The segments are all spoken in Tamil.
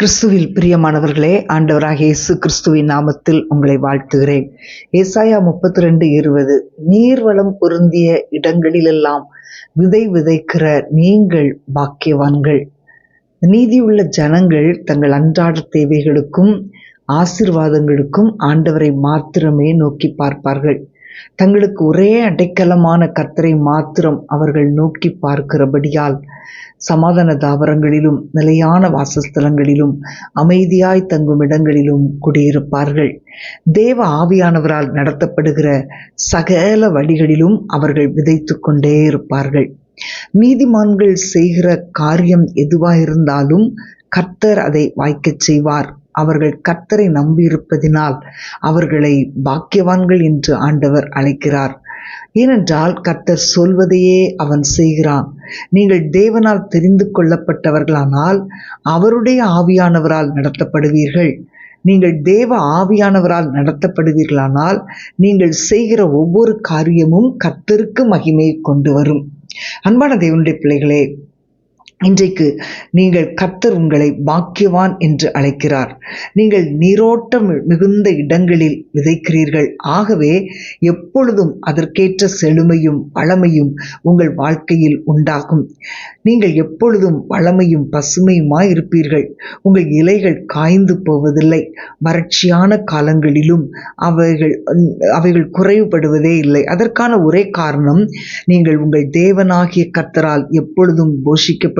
கிறிஸ்துவில் பிரியமானவர்களே ஆண்டவராக இயேசு கிறிஸ்துவின் நாமத்தில் உங்களை வாழ்த்துகிறேன். ஏசாயா முப்பத்தி ரெண்டு இருபது நீர்வளம் பொருந்திய இடங்களிலெல்லாம் விதை விதைக்கிற நீங்கள் பாக்கியவான்கள். நீதியுள்ள ஜனங்கள் தங்கள் அன்றாட தேவைகளுக்கும் ஆசிர்வாதங்களுக்கும் ஆண்டவரை மாத்திரமே நோக்கி பார்ப்பார்கள். தங்களுக்கு ஒரே அடைக்கலமான கர்த்தரை மாத்திரம் அவர்கள் நோக்கி பார்க்கிறபடியால் சமாதான தாவரங்களிலும் நிலையான வாசஸ்தலங்களிலும் அமைதியாய் தங்கும் இடங்களிலும் குடியிருப்பார்கள். தேவ ஆவியானவரால் நடத்தப்படுகிற சகல வழிகளிலும் அவர்கள் விதைத்து கொண்டே இருப்பார்கள். நீதிமான்கள் செய்கிற காரியம் எதுவாயிருந்தாலும் கர்த்தர் அதை வாய்க்கச் செய்வார். அவர்கள் கர்த்தரை நம்பியிருப்பதினால் அவர்களை பாக்கியவான்கள் என்று ஆண்டவர் அழைக்கிறார். ஏனென்றால் கர்த்தர் சொல்வதையே அவன் செய்கிறான். நீங்கள் தேவனால் தெரிந்து கொள்ளப்பட்டவர்களானால் அவருடைய ஆவியானவரால் நடத்தப்படுவீர்கள். நீங்கள் தேவ ஆவியானவரால் நடத்தப்படுவீர்களானால் நீங்கள் செய்கிற ஒவ்வொரு காரியமும் கர்த்தருக்கு மகிமையை கொண்டு வரும். அன்பான தேவனுடைய பிள்ளைகளே இன்றைக்கு நீங்கள் கர்த்தர் உங்களை பாக்கியவான் என்று அழைக்கிறார். நீங்கள் நீரோட்டம் மிகுந்த இடங்களில் விதைக்கிறீர்கள். ஆகவே எப்பொழுதும் அதற்கேற்ற செழுமையும் வளமையும் உங்கள் வாழ்க்கையில் உண்டாகும். நீங்கள் எப்பொழுதும் வளமையும் பசுமையுமாய் இருப்பீர்கள். உங்கள் இலைகள் காய்ந்து போவதில்லை. வறட்சியான காலங்களிலும் அவைகள் அவைகள் குறைவுபடுவதே இல்லை. அதற்கான ஒரே காரணம் நீங்கள் உங்கள் தேவனாகிய கர்த்தரால் எப்பொழுதும்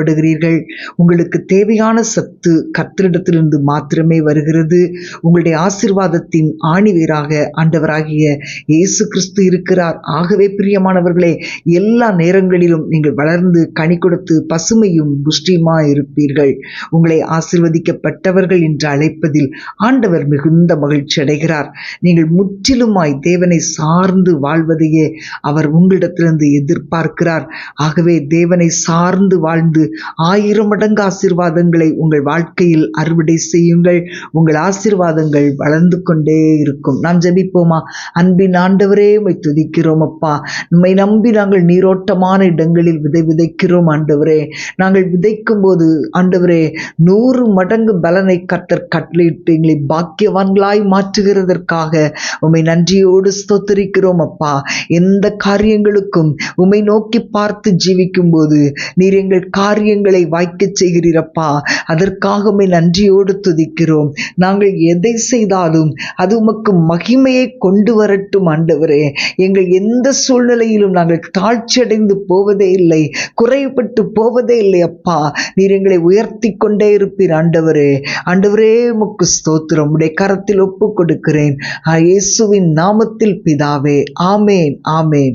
செயல்படுகிறீர்கள் உங்களுக்கு தேவையான சத்து கத்திரிடத்திலிருந்து மாத்திரமே வருகிறது. உங்களுடைய ஆசிர்வாதத்தின் ஆணிவேராக ஆண்டவராகிய இயேசு கிறிஸ்து இருக்கிறார். ஆகவே பிரியமானவர்களே எல்லா நேரங்களிலும் நீங்கள் வளர்ந்து கனி கொடுத்து பசுமையும் புஷ்டியுமா இருப்பீர்கள். உங்களை ஆசிர்வதிக்கப்பட்டவர்கள் என்று அழைப்பதில் ஆண்டவர் மிகுந்த மகிழ்ச்சி அடைகிறார். நீங்கள் முற்றிலுமாய் தேவனை சார்ந்து வாழ்வதையே அவர் உங்களிடத்திலிருந்து எதிர்பார்க்கிறார். ஆகவே தேவனை சார்ந்து வாழ்ந்து ஆயிரம் மடங்கு ஆசீர்வாதங்களை உங்கள் வாழ்க்கையில் அறுவடை செய்யுங்கள். உங்கள் ஆசீர்வாதங்கள் வளர்ந்து கொண்டே இருக்கும். நாம் ஜபிப்போமா? அன்பின் ஆண்டவரே உமை துதிக்கிறோம் அப்பா. நம்மை நம்பி நாங்கள் நீரோட்டமான இடங்களில் விதை விதைக்கிறோம் ஆண்டவரே. நாங்கள் விதைக்கும் போது ஆண்டவரே நூறு மடங்கு பலனை கர்த்தர் கட்டளையிட்டு எங்களை பாக்கியவான்களாய் மாற்றுகிறதற்காக உம்மை நன்றியோடு ஸ்தோத்தரிக்கிறோம் அப்பா. எந்த காரியங்களுக்கும் உம்மை நோக்கி பார்த்து ஜீவிக்கும் போது நீர் எங்கள் காரியம் காரியங்களை வாய்க்கச் செய்கிறீரப்பா. அதற்காகவே நன்றியோடு துதிக்கிறோம். நாங்கள் எதை செய்தாலும் அது உமக்கு மகிமையை கொண்டு வரட்டும் ஆண்டவரே. எங்கள் எந்த சூழ்நிலையிலும் நாங்கள் தாழ்ச்சியடைந்து போவதே இல்லை குறைபட்டு போவதே இல்லை அப்பா. நீர் எங்களை உயர்த்தி கொண்டே இருப்பீர் ஆண்டவரே. ஆண்டவரே உமக்கு ஸ்தோத்திரம். உடைய கரத்தில் ஒப்பு கொடுக்கிறேன். இயேசுவின் நாமத்தில் பிதாவே. ஆமேன் ஆமேன்.